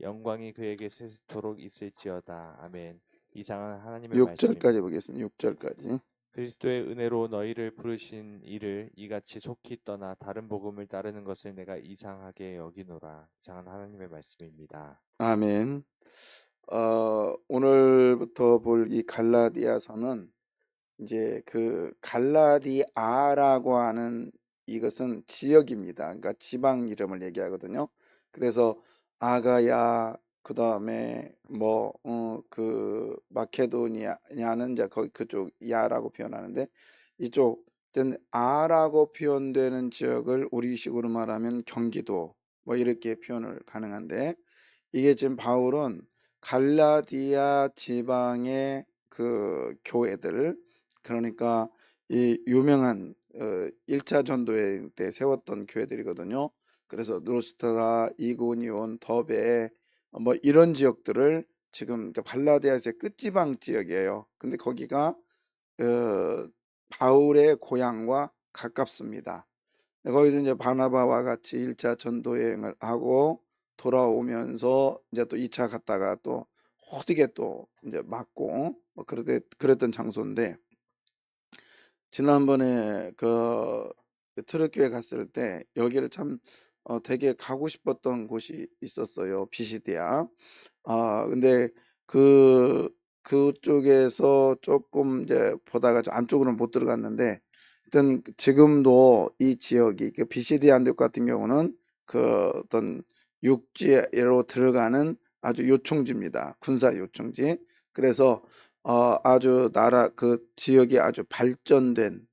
영광이 그에게 세세토록 있을지어다. 아멘. 이상은 하나님의 말씀입니다. 6절까지 보겠습니다. 6절까지. 그리스도의 은혜로 너희를 부르신 이를 이같이 속히 떠나 다른 복음을 따르는 것을 내가 이상하게 여기노라. 이상한 하나님의 말씀입니다. 아멘. 어, 오늘부터 볼 이 갈라디아서는 이제 그 갈라디아라고 하는 이것은 지역입니다. 그러니까 지방 이름을 얘기하거든요. 그래서 아가야 그다음에 뭐그 마케도니아는 이제 거기 그쪽 야라고 표현하는데 이쪽 아라고 표현되는 지역을 우리식으로 말하면 경기도 뭐 이렇게 표현을 가능한데 이게 지금 바울은 갈라디아 지방의 그 교회들 그러니까 이 유명한 어 1차 전도회 때 세웠던 교회들이거든요. 그래서 누스트라, 이고니온, 더베 뭐 이런 지역들을 지금 그 발라디아스의 끝지방 지역이에요. 근데 거기가 어 바울의 고향과 가깝습니다. 거기서 이제 바나바와 같이 1차 전도 여행을 하고 돌아오면서 이제 또 2차 갔다가 또 호되게 또 이제 맞고 뭐 그러대 그랬던 장소인데 지난번에 그 트르키에 갔을 때 여기를 참 어, 되게 가고 싶었던 곳이 있었어요. 비시디아. 아, 근데 그 그쪽에서 조금 이제 보다가 저 안쪽으로는 못 들어갔는데 일단 지금도 이 지역이 그 비시디아 안쪽 같은 경우는 그 어떤 육지로 들어가는 아주 요충지입니다. 군사 요충지. 그래서 어 아주 나라 그 지역이 아주 발전된 응?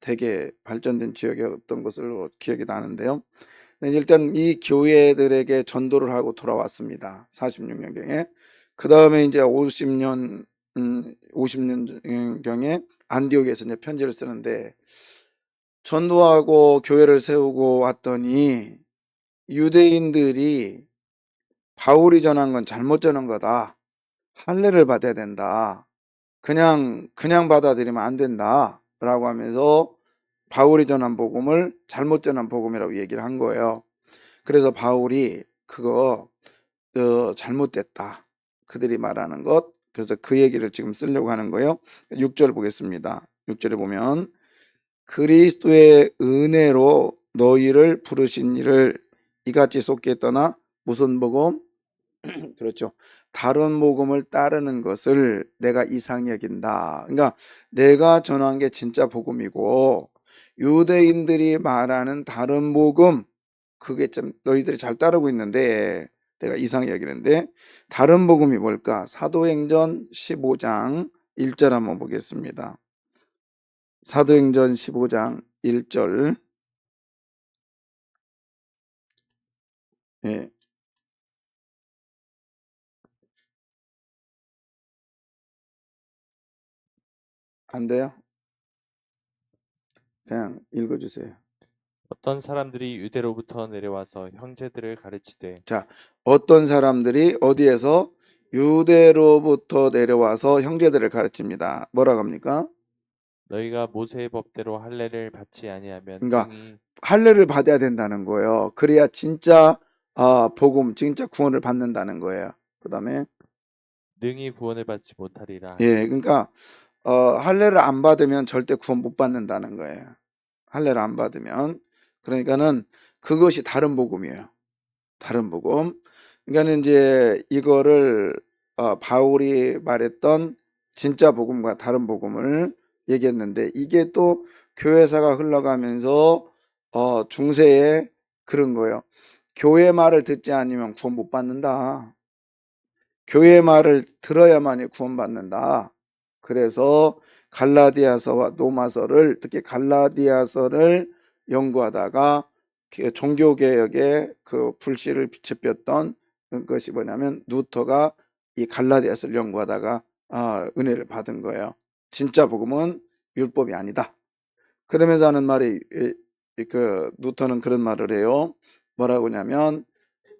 되게 발전된 지역이었던 것으로 기억이 나는데요. 네, 일단 이 교회들에게 전도를 하고 돌아왔습니다. 46년경에. 그 다음에 이제 50년, 음, 50년경에 안디옥에서 이제 편지를 쓰는데 전도하고 교회를 세우고 왔더니 유대인들이 바울이 전한 건 잘못 전한 거다. 할례를 받아야 된다. 그냥, 그냥 받아들이면 안 된다. 라고 하면서 바울이 전한 복음을 잘못 전한 복음이라고 얘기를 한 거예요. 그래서 바울이 그거 어, 잘못됐다. 그들이 말하는 것. 그래서 그 얘기를 지금 쓰려고 하는 거예요. 6절 보겠습니다. 6절에 보면 그리스도의 은혜로 너희를 부르신 이를 이같이 속게 떠나 무슨 복음? 그렇죠. 다른 복음을 따르는 것을 내가 이상히 여긴다. 그러니까 내가 전한 게 진짜 복음이고 유대인들이 말하는 다른 복음 그게 좀 너희들이 잘 따르고 있는데 내가 이상히 여기는데 다른 복음이 뭘까? 사도행전 15장 1절 한번 보겠습니다. 사도행전 15장 1절 예. 안 돼요? 그냥 읽어주세요. 어떤 사람들이 유대로부터 내려와서 형제들을 가르치되 자, 어떤 사람들이 어디에서 유대로부터 내려와서 형제들을 가르칩니다. 뭐라고 합니까? 너희가 모세의 법대로 할례를 받지 아니하면 그러니까 할례를 받아야 된다는 거예요. 그래야 진짜 아, 복음, 진짜 구원을 받는다는 거예요. 그다음에 능히 구원을 받지 못하리라. 예, 그러니까 어, 할례를 안 받으면 절대 구원 못 받는다는 거예요. 할례를 안 받으면 그러니까는 그것이 다른 복음이에요. 다른 복음. 그러니까는 이제 이거를 어, 바울이 말했던 진짜 복음과 다른 복음을 얘기했는데 이게 또 교회사가 흘러가면서 어, 중세에 그런 거예요. 교회 말을 듣지 않으면 구원 못 받는다. 교회 말을 들어야만이 구원 받는다. 그래서 갈라디아서와 노마서를 특히 갈라디아서를 연구하다가 그 종교 개혁의 그 불씨를 비춰폈던 것이 뭐냐면 루터가 이 갈라디아서를 연구하다가 아, 은혜를 받은 거예요. 진짜 복음은 율법이 아니다. 그러면서 하는 말이 그 루터는 그런 말을 해요. 뭐라고 하냐면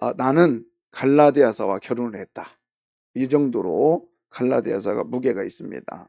아, 나는 갈라디아서와 결혼을 했다. 이 정도로 갈라디아서가 무게가 있습니다.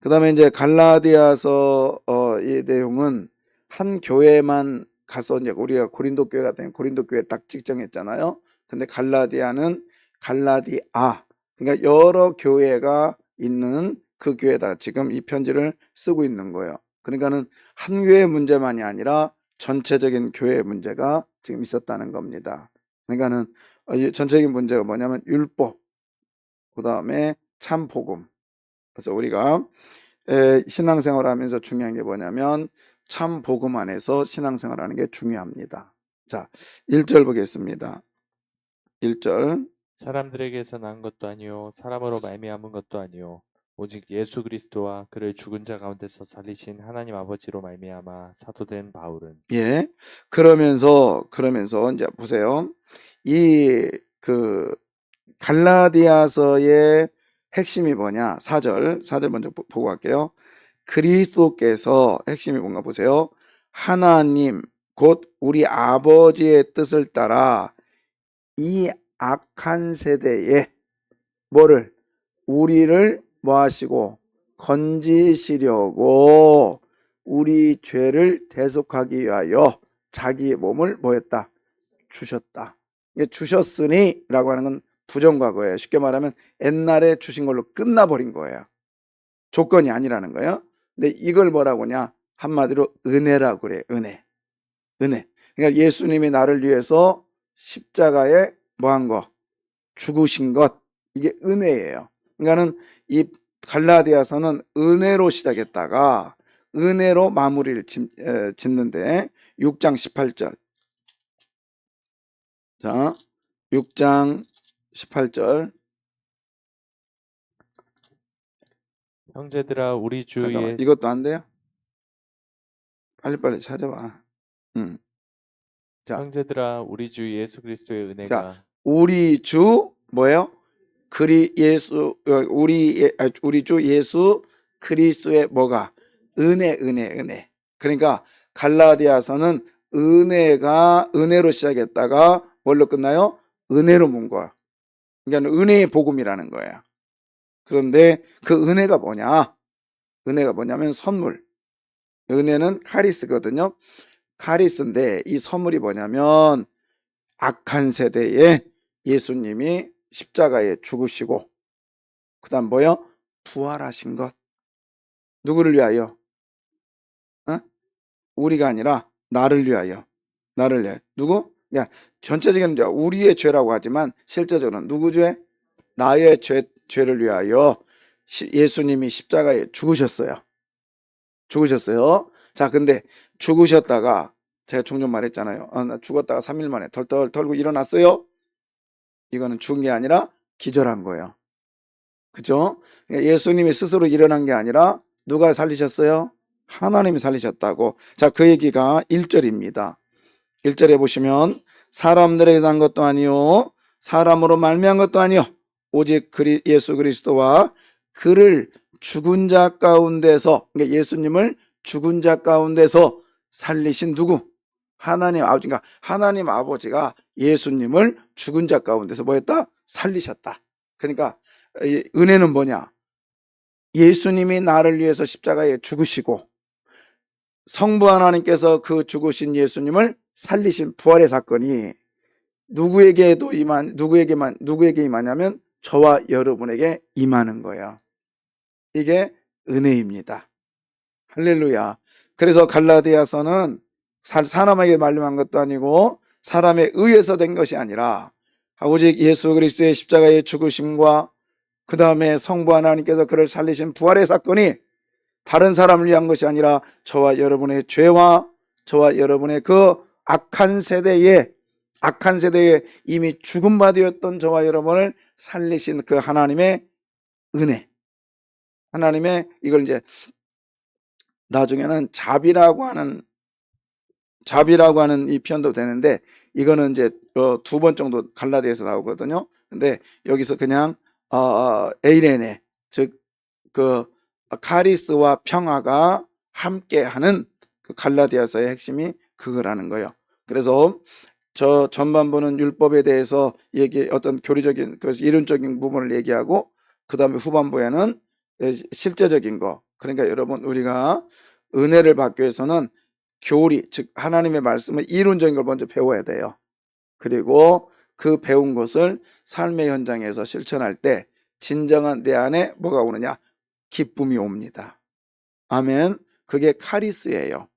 그 다음에 이제 갈라디아서 어, 이 내용은 한 교회만 가서 이제 우리가 고린도 교회 같은 고린도 교회 딱 직정했잖아요. 근데 갈라디아는 갈라디아 그러니까 여러 교회가 있는 그 교회다 지금 이 편지를 쓰고 있는 거예요. 그러니까는 한 교회 문제만이 아니라 전체적인 교회 문제가 지금 있었다는 겁니다. 그러니까는 어, 이 전체적인 문제가 뭐냐면 율법, 그 다음에 참 복음. 그래서 우리가 에, 신앙생활 하면서 중요한 게 뭐냐면 참 복음 안에서 신앙생활 하는 게 중요합니다. 자, 1절 보겠습니다. 1절. 사람들에게서 난 것도 아니요 사람으로 말미암은 것도 아니요 오직 예수 그리스도와 그를 죽은 자 가운데서 살리신 하나님 아버지로 말미암아 사도된 바울은 예. 그러면서 그러면서 이제 보세요. 이 그 갈라디아서의 핵심이 뭐냐? 4절. 4절 먼저 보- 보고 갈게요. 그리스도께서 핵심이 뭔가 보세요. 하나님 곧 우리 아버지의 뜻을 따라 이 악한 세대에 뭐를 우리를 뭐 하시고 건지시려고 우리 죄를 대속하기 위하여 자기 몸을 뭐했다 주셨다. 주셨으니라고 하는 건 부정과거예요. 쉽게 말하면 옛날에 주신 걸로 끝나버린 거예요. 조건이 아니라는 거예요. 근데 이걸 뭐라고 하냐? 한마디로 은혜라고 그래. 은혜. 은혜. 그러니까 예수님이 나를 위해서 십자가에 뭐한 거? 죽으신 것. 이게 은혜예요. 그러니까는 이 갈라디아서는 은혜로 시작했다가 은혜로 마무리를 짓는데 6장 18절. 자, 6장 18절. 형제들아 우리 주 잠깐만. 예, 이것도 안 돼요? 빨리빨리 찾아봐. 음. 자. 형제들아 우리 주 예수 그리스도의 은혜가 우리 주 뭐예요? 그리 예수 어, 우리 예- 아, 우리 주 예수 그리스도의 뭐가 은혜 은혜 은혜. 그러니까 갈라디아서는 은혜가 은혜로 시작했다가 뭘로 끝나요? 은혜로 문 거야. 그러니까 은혜의 복음이라는 거야. 그런데 그 은혜가 뭐냐? 은혜가 뭐냐면 선물. 은혜는 카리스거든요. 카리스인데 이 선물이 뭐냐면 악한 세대에 예수님이 십자가에 죽으시고 그다음 뭐요? 부활하신 것. 누구를 위하여? 어? 우리가 아니라 나를 위하여. 나를 위하여. 누구? 야, 전체적인 우리의 죄라고 하지만 실제적으로는 누구 죄? 나의 죄 죄를 위하여 시- 예수님이 십자가에 죽으셨어요. 죽으셨어요. 자, 근데 죽으셨다가 제가 종종 말했잖아요. 아, 나 죽었다가 3일 만에 덜덜 털고 일어났어요. 이거는 죽은 게 아니라 기절한 거예요. 그죠? 그러니까 예수님이 스스로 일어난 게 아니라 누가 살리셨어요? 하나님이 살리셨다고. 자, 그 얘기가 1절입니다. 1절에 보시면 사람들에게서 한 것도 아니요 사람으로 말미암은 것도 아니요 오직 그리, 예수 그리스도와 그를 죽은 자 가운데서 그러니까 예수님을 죽은 자 가운데서 살리신 누구? 하나님 아버지, 그러니까 하나님 아버지가 예수님을 죽은 자 가운데서 뭐 했다? 살리셨다. 그러니까 이 은혜는 뭐냐? 예수님이 나를 위해서 십자가에 죽으시고 성부 하나님께서 그 죽으신 예수님을 살리신 부활의 사건이 누구에게도 임한 누구에게만 누구에게 임하냐면 저와 여러분에게 임하는 거예요. 이게 은혜입니다. 할렐루야. 그래서 갈라디아서는 사- 사람에게 말림한 것도 아니고 사람에 의해서 된 것이 아니라 오직 예수 그리스도의 십자가의 죽으심과 그 다음에 성부 하나님께서 그를 살리신 부활의 사건이 다른 사람을 위한 것이 아니라 저와 여러분의 죄와 저와 여러분의 그 악한 세대에 악한 세대에 이미 죽음 바되었던 저와 여러분을 살리신 그 하나님의 은혜. 하나님의 이걸 이제 나중에는 자비라고 하는 자비라고 하는 이 표현도 되는데 이거는 이제 어, 두번 정도 갈라디아에서 나오거든요. 근데 여기서 그냥 어, 어, 에이레네 즉그 카리스와 평화가 함께하는 그 갈라디아서의 핵심이 그거라는 거예요. 그래서 저 전반부는 율법에 대해서 얘기 어떤 교리적인 그 이론적인 부분을 얘기하고 그 다음에 후반부에는 실제적인 거. 그러니까 여러분 우리가 은혜를 받기 위해서는 교리 즉 하나님의 말씀을 이론적인 걸 먼저 배워야 돼요. 그리고 그 배운 것을 삶의 현장에서 실천할 때 진정한 내 안에 뭐가 오느냐? 기쁨이 옵니다. 아멘. 그게 카리스예요.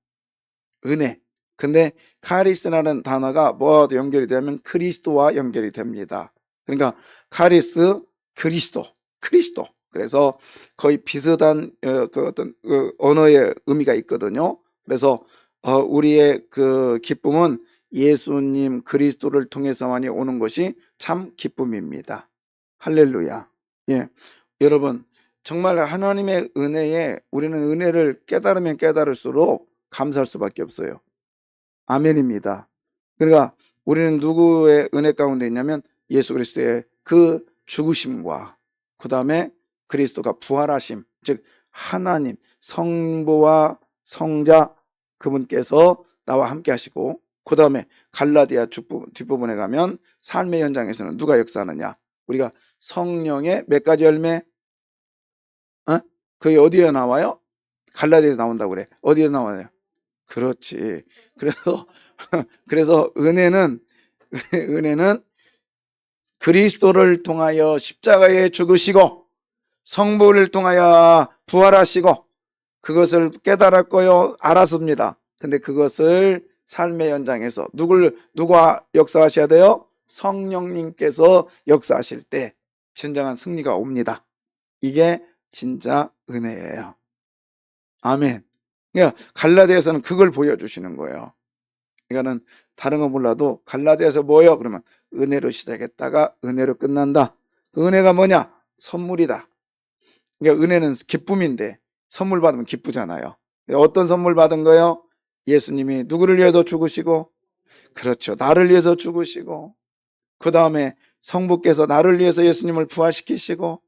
은혜. 근데 카리스라는 단어가 뭐와 연결이 되면 크리스도와 연결이 됩니다. 그러니까 카리스 그리스도, 그리스도. 그래서 거의 비슷한 어, 그 어떤 그 언어의 의미가 있거든요. 그래서 어, 우리의 그 기쁨은 예수님 그리스도를 통해서만이 오는 것이 참 기쁨입니다. 할렐루야. 예. 여러분, 정말 하나님의 은혜에 우리는 은혜를 깨달으면 깨달을수록 감사할 수밖에 없어요. 아멘입니다. 그러니까 우리는 누구의 은혜 가운데 있냐면 예수 그리스도의 그 죽으심과 그 다음에 그리스도가 부활하심, 즉 하나님 성부와 성자 그분께서 나와 함께 하시고 그 다음에 갈라디아 뒷부분- 뒷부분에 가면 삶의 현장에서는 누가 역사하느냐? 우리가 성령의 몇 가지 열매? 어? 그게 어디에 나와요? 갈라디아에 나온다고 그래. 어디에 나와요? 그렇지. 그래서 그래서 은혜는 은혜는 그리스도를 통하여 십자가에 죽으시고 성부를 통하여 부활하시고 그것을 깨달았고요. 알았습니다. 근데 그것을 삶의 현장에서 누굴 누가 역사하셔야 돼요? 성령님께서 역사하실 때 진정한 승리가 옵니다. 이게 진짜 은혜예요. 아멘. 그러니까 갈라디아에서는 그걸 보여주시는 거예요. 이거는 다른 건 몰라도 갈라디아에서 뭐요? 그러면 은혜로 시작했다가 은혜로 끝난다. 그 은혜가 뭐냐? 선물이다. 그러니까 은혜는 기쁨인데 선물 받으면 기쁘잖아요. 어떤 선물 받은 거요? 예수님이 누구를 위해서 죽으시고 그렇죠. 나를 위해서 죽으시고 그 다음에 성부께서 나를 위해서 예수님을 부활시키시고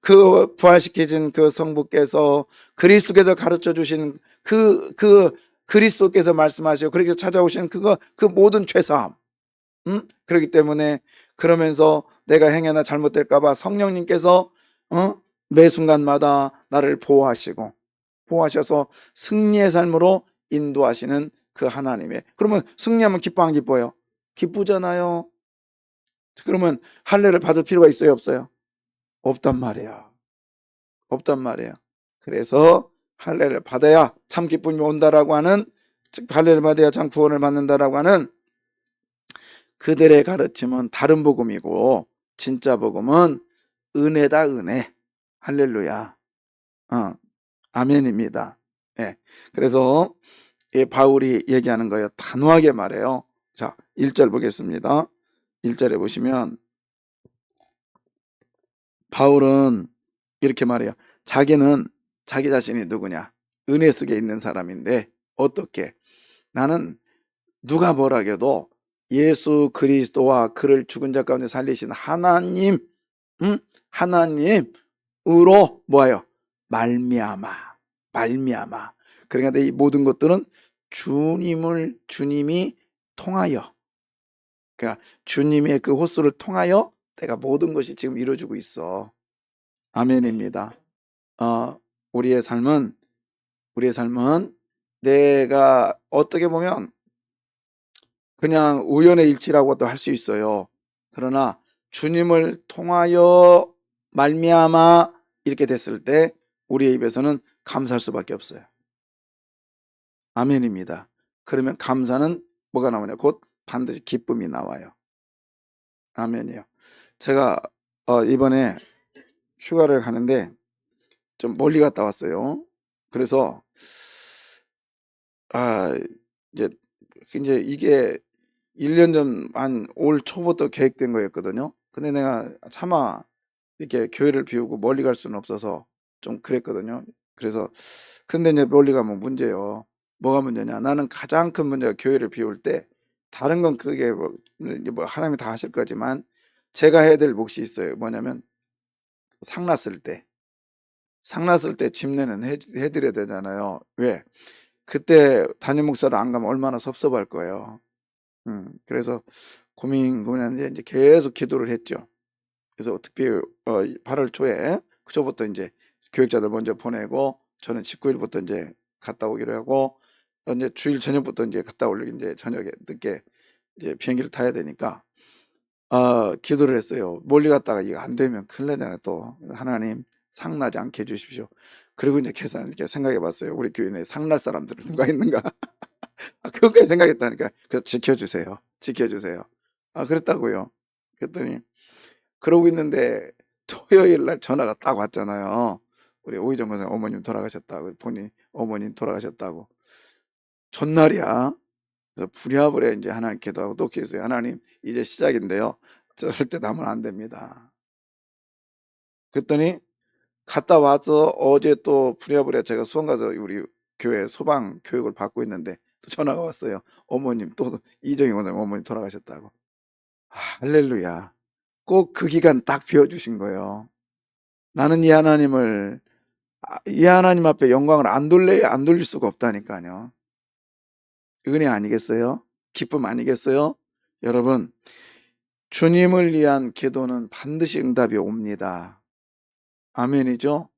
그 부활시키신 그 성부께서 그리스도께서 가르쳐 주신 그, 그 그리스도께서 말씀하시고 그렇게 찾아오신 그거, 그 모든 죄사함. 음? 그렇기 때문에 그러면서 내가 행여나 잘못될까봐 성령님께서, 어? 매 순간마다 나를 보호하시고, 보호하셔서 승리의 삶으로 인도하시는 그 하나님의. 그러면 승리하면 기뻐 안 기뻐요? 기쁘잖아요. 그러면 할례를 받을 필요가 있어요, 없어요? 없단 말이야. 없단 말이야. 그래서 할례를 받아야 참 기쁨이 온다라고 하는 즉 할례를 받아야 참 구원을 받는다라고 하는 그들의 가르침은 다른 복음이고 진짜 복음은 은혜다 은혜. 할렐루야. 어, 아멘입니다. 예. 그래서 이 바울이 얘기하는 거예요. 단호하게 말해요. 자, 1절 보겠습니다. 1절에 보시면 바울은 이렇게 말해요. 자기는 자기 자신이 누구냐? 은혜 속에 있는 사람인데 어떻게? 나는 누가 뭐라해도 예수 그리스도와 그를 죽은 자 가운데 살리신 하나님, 음? 하나님으로 뭐예요? 말미암아, 말미암아. 그러니까 이 모든 것들은 주님을 주님이 통하여, 그러니까 주님의 그 호수를 통하여 내가 모든 것이 지금 이루어지고 있어. 아멘입니다. 어, 우리의 삶은 우리의 삶은 내가 어떻게 보면 그냥 우연의 일치라고도 할 수 있어요. 그러나 주님을 통하여 말미암아 이렇게 됐을 때 우리의 입에서는 감사할 수밖에 없어요. 아멘입니다. 그러면 감사는 뭐가 나오냐? 곧 반드시 기쁨이 나와요. 아멘이요. 제가 어, 이번에 휴가를 가는데 좀 멀리 갔다 왔어요. 그래서 아 이제 이제 이게 1년 전 한 올 초부터 계획된 거였거든요. 근데 내가 차마 이렇게 교회를 비우고 멀리 갈 수는 없어서 좀 그랬거든요. 그래서 근데 이제 멀리 가면 문제요. 뭐가 문제냐? 나는 가장 큰 문제가 교회를 비울 때 다른 건 그게 뭐, 뭐 하나님이 다 하실 거지만 제가 해야 될 몫이 있어요. 뭐냐면 상 났을 때, 상 났을 때 집내는 해, 해드려야 되잖아요. 왜? 그때 담임 목사를 안 가면 얼마나 섭섭할 거예요. 음, 그래서 고민 고민하는데 이제 계속 기도를 했죠. 그래서 특별히 어, 8월 초에 그초부터 이제 교육자들 먼저 보내고 저는 19일부터 이제 갔다 오기로 하고 어, 이제 주일 저녁부터 이제 갔다 오려고 이제 저녁에 늦게 이제 비행기를 타야 되니까 어, 기도를 했어요. 멀리 갔다가 이거 안 되면 큰일 나잖아요. 또 하나님 상나지 않게 해주십시오. 그리고 이제 계산 이렇게 생각해 봤어요. 우리 교회 내 상날 사람들은 누가 있는가? 아, 그것까지 생각했다니까. 그래서 지켜주세요. 지켜주세요. 아, 그랬다고요. 그랬더니 그러고 있는데 토요일 날 전화가 딱 왔잖아요. 우리 오희정 권사 어머님 돌아가셨다고 본인 어머님 돌아가셨다고 전날이야. 그래서 부랴부랴 이제 하나님 기도하고 또 기도했어요. 하나님 이제 시작인데요. 절대 나면 안 됩니다. 그랬더니 갔다 와서 어제 또 부랴부랴 제가 수원 가서 우리 교회 소방 교육을 받고 있는데 또 전화가 왔어요. 어머님 또 이정희 원사님 어머님 돌아가셨다고. 아, 할렐루야. 꼭 그 기간 딱 비워주신 거예요. 나는 이 하나님을 아, 이 하나님 앞에 영광을 안 돌려 안 돌릴 수가 없다니까요. 은혜 아니겠어요? 기쁨 아니겠어요? 여러분, 주님을 위한 기도는 반드시 응답이 옵니다. 아멘이죠?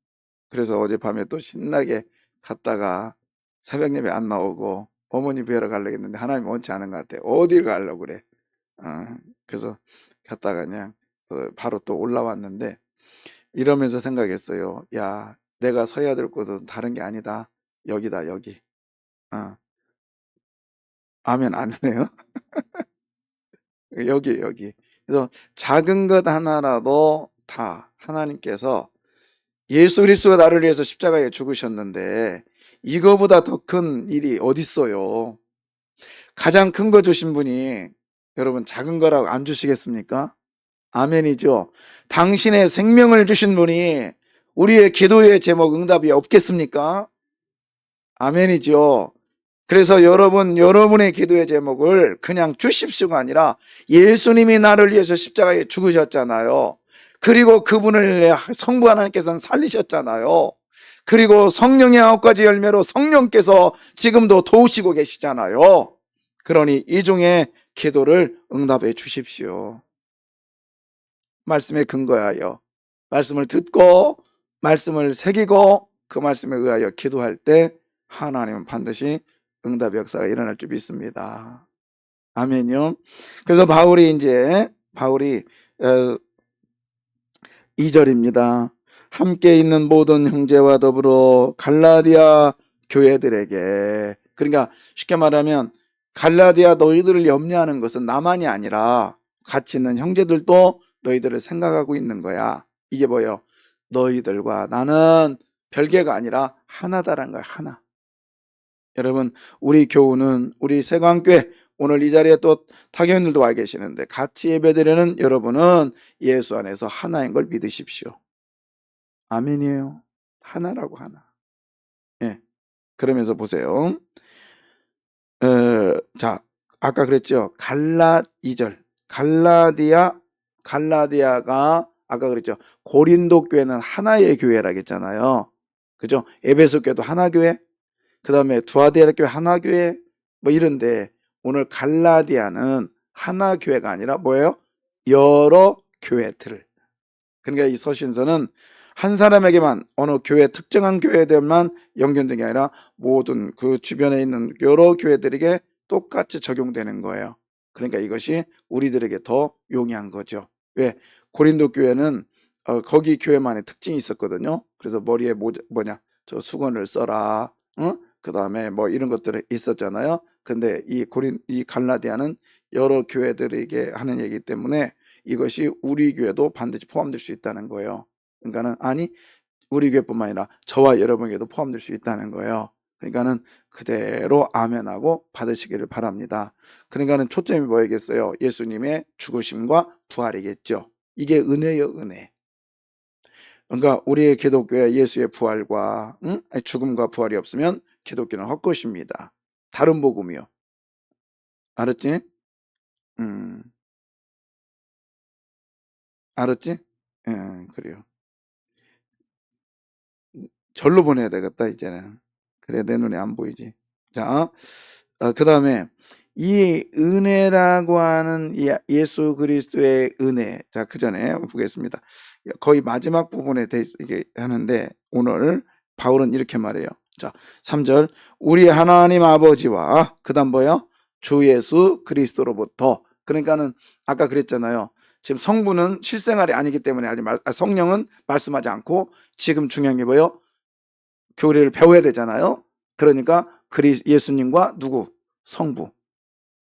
그래서 어젯밤에 또 신나게 갔다가 새벽 예배 안 나오고 어머니 뵈러 가려고 했는데 하나님 원치 않은 것 같아. 어딜 가려고 그래. 어, 그래서 갔다가 그냥 어, 바로 또 올라왔는데 이러면서 생각했어요. 야, 내가 서야 될 곳은 다른 게 아니다. 여기다, 여기. 어. 아멘 안 해요? 여기, 여기. 그래서 작은 것 하나라도 다 하나님께서 예수 그리스도가 나를 위해서 십자가에 죽으셨는데 이거보다 더 큰 일이 어딨어요. 가장 큰 거 주신 분이 여러분 작은 거라고 안 주시겠습니까? 아멘이죠. 당신의 생명을 주신 분이 우리의 기도의 제목 응답이 없겠습니까? 아멘이죠. 그래서 여러분, 여러분의 기도의 제목을 그냥 주십시오가 아니라 예수님이 나를 위해서 십자가에 죽으셨잖아요. 그리고 그분을 성부 하나님께서는 살리셨잖아요. 그리고 성령의 아홉 가지 열매로 성령께서 지금도 도우시고 계시잖아요. 그러니 이 중에 기도를 응답해 주십시오. 말씀에 근거하여 말씀을 듣고 말씀을 새기고 그 말씀에 의하여 기도할 때 하나님은 반드시 응답의 역사가 일어날 줄 믿습니다. 아멘요. 그래서 바울이 이제 바울이 어, 2절입니다. 함께 있는 모든 형제와 더불어 갈라디아 교회들에게 그러니까 쉽게 말하면 갈라디아 너희들을 염려하는 것은 나만이 아니라 같이 있는 형제들도 너희들을 생각하고 있는 거야. 이게 뭐예요? 너희들과 나는 별개가 아니라 하나다라는 거야. 하나. 여러분, 우리 교우는 우리 세광교회 오늘 이 자리에 또 타교인들도 와 계시는데 같이 예배드리는 여러분은 예수 안에서 하나인 걸 믿으십시오. 아멘이에요. 하나라고 하나. 예. 그러면서 보세요. 어, 자, 아까 그랬죠. 갈라 2절. 갈라디아, 갈라디아가 아까 그랬죠. 고린도 교회는 하나의 교회라고 했잖아요. 그죠? 에베소 교회도 하나 교회. 그 다음에 두아디아 교회 하나 교회. 뭐 이런데 오늘 갈라디아는 하나 교회가 아니라 뭐예요? 여러 교회들. 그러니까 이 서신서는 한 사람에게만 어느 교회 특정한 교회들만 연결된 게 아니라 모든 그 주변에 있는 여러 교회들에게 똑같이 적용되는 거예요. 그러니까 이것이 우리들에게 더 용이한 거죠. 왜? 고린도 교회는 어, 거기 교회만의 특징이 있었거든요. 그래서 머리에 모, 뭐냐 저 수건을 써라. 응? 그 다음에 뭐 이런 것들이 있었잖아요. 근데 이 고린 이 갈라디아는 여러 교회들에게 하는 얘기 때문에 이것이 우리 교회도 반드시 포함될 수 있다는 거예요. 그러니까는 아니 우리 교회뿐만 아니라 저와 여러분에게도 포함될 수 있다는 거예요. 그러니까는 그대로 아멘하고 받으시기를 바랍니다. 그러니까는 초점이 뭐겠어요? 예수님의 죽으심과 부활이겠죠. 이게 은혜요, 은혜. 그러니까 우리의 기독교의 예수의 부활과 응? 죽음과 부활이 없으면 기독교는 헛것입니다. 다른 복음이요. 알았지? 음. 알았지? 예, 그래요. 절로 보내야 되겠다, 이제는. 그래, 내 눈에 안 보이지. 자, 그 다음에, 이 은혜라고 하는 이 예수 그리스도의 은혜. 자, 그 전에 보겠습니다. 거의 마지막 부분에 대 이게 하는데, 오늘 바울은 이렇게 말해요. 자, 3절. 우리 하나님 아버지와, 그 다음 뭐요? 주 예수 그리스도로부터. 그러니까는, 아까 그랬잖아요. 지금 성부는 실생활이 아니기 때문에 아직 말, 아, 성령은 말씀하지 않고 지금 중요한 게 뭐예요? 교리를 배워야 되잖아요. 그러니까 그리 예수님과 누구? 성부.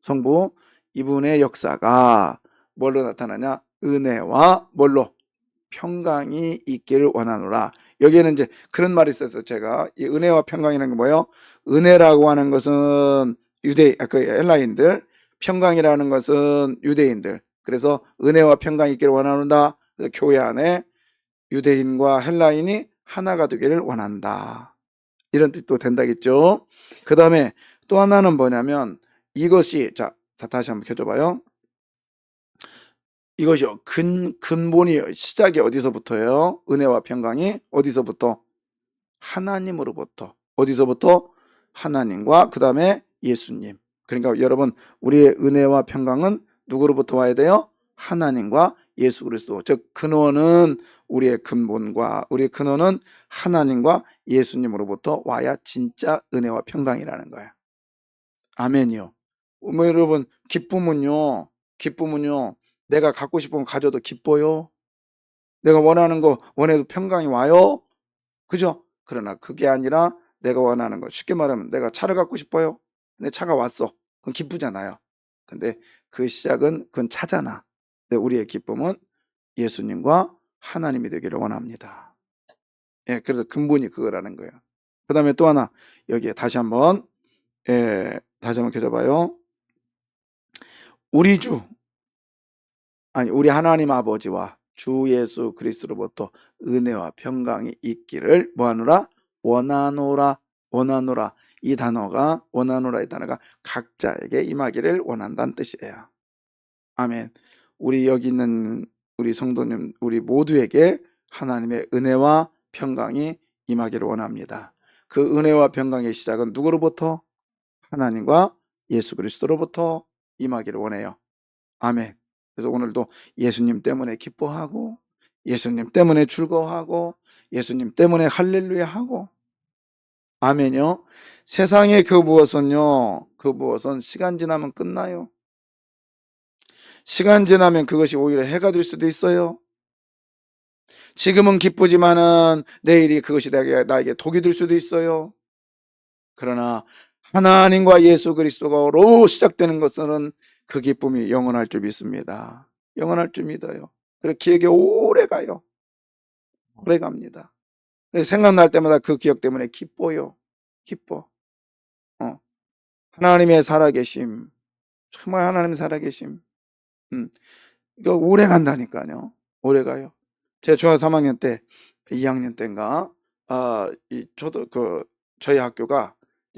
성부 이분의 역사가 뭘로 나타나냐? 은혜와 뭘로? 평강이 있기를 원하노라. 여기에는 이제 그런 말이 있어서 제가 이 은혜와 평강이라는 게 뭐예요? 은혜라고 하는 것은 유대 그 헬라인들, 평강이라는 것은 유대인들. 그래서 은혜와 평강이 있기를. 그래서 교회 안에 유대인과 헬라인이 하나가 되기를 원한다. 이런 뜻도 된다겠죠. 그 다음에 또 하나는 뭐냐면 이것이 자, 자 다시 한번 켜줘봐요. 이것이요 근 근본이 시작이 어디서부터예요? 은혜와 평강이 어디서부터? 하나님으로부터 어디서부터? 하나님과 그 다음에 예수님. 그러니까 여러분 우리의 은혜와 평강은 누구로부터 와야 돼요? 하나님과 예수 그리스도. 즉 근원은 우리의 근본과 우리의 근원은 하나님과 예수님으로부터 와야 진짜 은혜와 평강이라는 거야. 아멘이요. 뭐 여러분 기쁨은요. 기쁨은요. 내가 갖고 거 가져도 기뻐요. 내가 원하는 거 원해도 평강이 와요. 그죠? 그러나 그게 아니라 내가 원하는 거 쉽게 말하면 내가 차를 갖고 싶어요. 근데 차가 왔어. 그건 기쁘잖아요. 근데 그 시작은 그건 차잖아. 근데 우리의 기쁨은 예수님과 하나님이 되기를 원합니다. 예, 그래서 근본이 그거라는 거예요. 그 다음에 또 하나, 여기에 다시 한번, 예, 다시 한번 켜져봐요. 우리 주, 아니, 우리 하나님 아버지와 주 예수 그리스도로부터 은혜와 평강이 있기를 뭐하노라? 원하노라, 원하노라. 이 단어가, 원하노라 이 단어가 각자에게 임하기를 원한다는 뜻이에요. 아멘. 우리 여기 있는 우리 성도님, 우리 모두에게 하나님의 은혜와 평강이 임하기를 원합니다. 그 은혜와 평강의 시작은 누구로부터? 하나님과 예수 그리스도로부터 임하기를 원해요. 아멘. 그래서 오늘도 예수님 때문에 기뻐하고, 예수님 때문에 즐거워하고, 예수님 때문에 할렐루야 하고, 아멘요. 세상의 그 무엇은요, 그 무엇은 시간 지나면 끝나요. 시간 지나면 그것이 오히려 해가 될 수도 있어요. 지금은 기쁘지만은 내일이 그것이 나에게, 독이 될 수도 있어요. 그러나 하나님과 예수 그리스도로 시작되는 것은 그 기쁨이 영원할 줄 믿습니다. 영원할 줄 믿어요. 그래 기억에 오래 가요. 오래 갑니다. 생각날 때마다 그 기억 때문에 기뻐요. 기뻐. 어. 하나님의 살아계심. 정말 하나님의 살아계심. 음. 이거 오래 간다니까요. 오래 가요. 제가 중학교 3학년 때, 2학년 때인가, 아, 이, 저도 그, 저희 학교가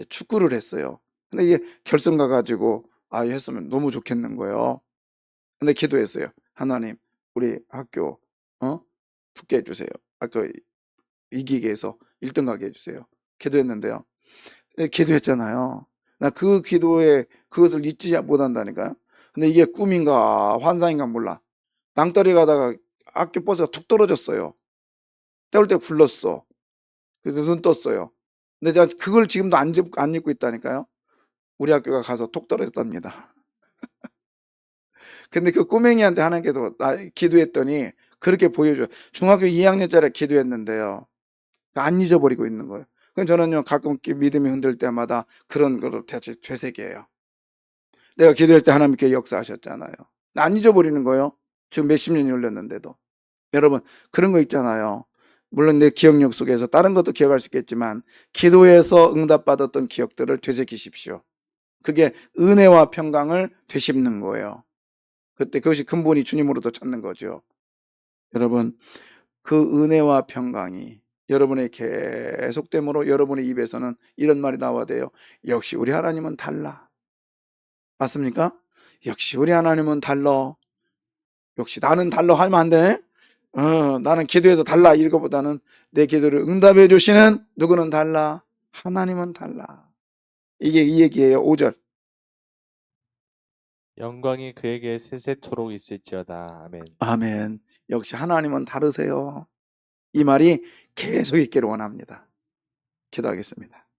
축구를 했어요. 근데 이게 결승 가가지고, 아, 했으면 너무 좋겠는 거예요. 근데 기도했어요. 하나님, 우리 학교, 어? 붙게 해주세요. 아, 그, 이기게 해서 1등 가게 해주세요. 기도했는데요. 네, 기도했잖아요. 나 그 기도에 그것을 잊지 못한다니까요. 근데 이게 꿈인가 환상인가 몰라. 낭떠리 가다가 학교 버스가 툭 떨어졌어요. 때울 때 굴렀어. 그래서 눈 떴어요. 근데 제가 그걸 지금도 안, 짚- 안 잊고 있다니까요. 우리 학교가 가서 톡 떨어졌답니다. 근데 그 꼬맹이한테 하나님께서 나 기도했더니 그렇게 보여줘요. 중학교 2학년짜리 기도했는데요. 안 잊어버리고 있는 거예요. 그럼 저는요, 가끔 믿음이 흔들 때마다 그런 거를 다시 되새겨요. 내가 기도할 때 하나님께 역사하셨잖아요. 안 잊어버리는 거예요. 지금 몇십 년이 흘렀는데도. 여러분, 그런 거 있잖아요. 물론 내 기억력 속에서 다른 것도 기억할 수 있겠지만, 기도에서 응답받았던 기억들을 되새기십시오. 그게 은혜와 평강을 되씹는 거예요. 그때 그것이 근본이 주님으로도 찾는 거죠. 여러분, 그 은혜와 평강이 여러분의 계속됨으로 여러분의 입에서는 이런 말이 나와야 돼요. 역시 우리 하나님은 달라. 맞습니까? 역시 우리 하나님은 달러. 역시 나는 달러 하면 안 돼. 어, 나는 기도해서 달라 이거보다는 내 기도를 응답해 주시는 누구는 달라. 하나님은 달라. 이게 이 얘기예요. 5절. 영광이 그에게 세세토록 있을지어다. 아멘. 아멘. 역시 하나님은 다르세요. 이 말이 계속 있기를 원합니다. 기도하겠습니다.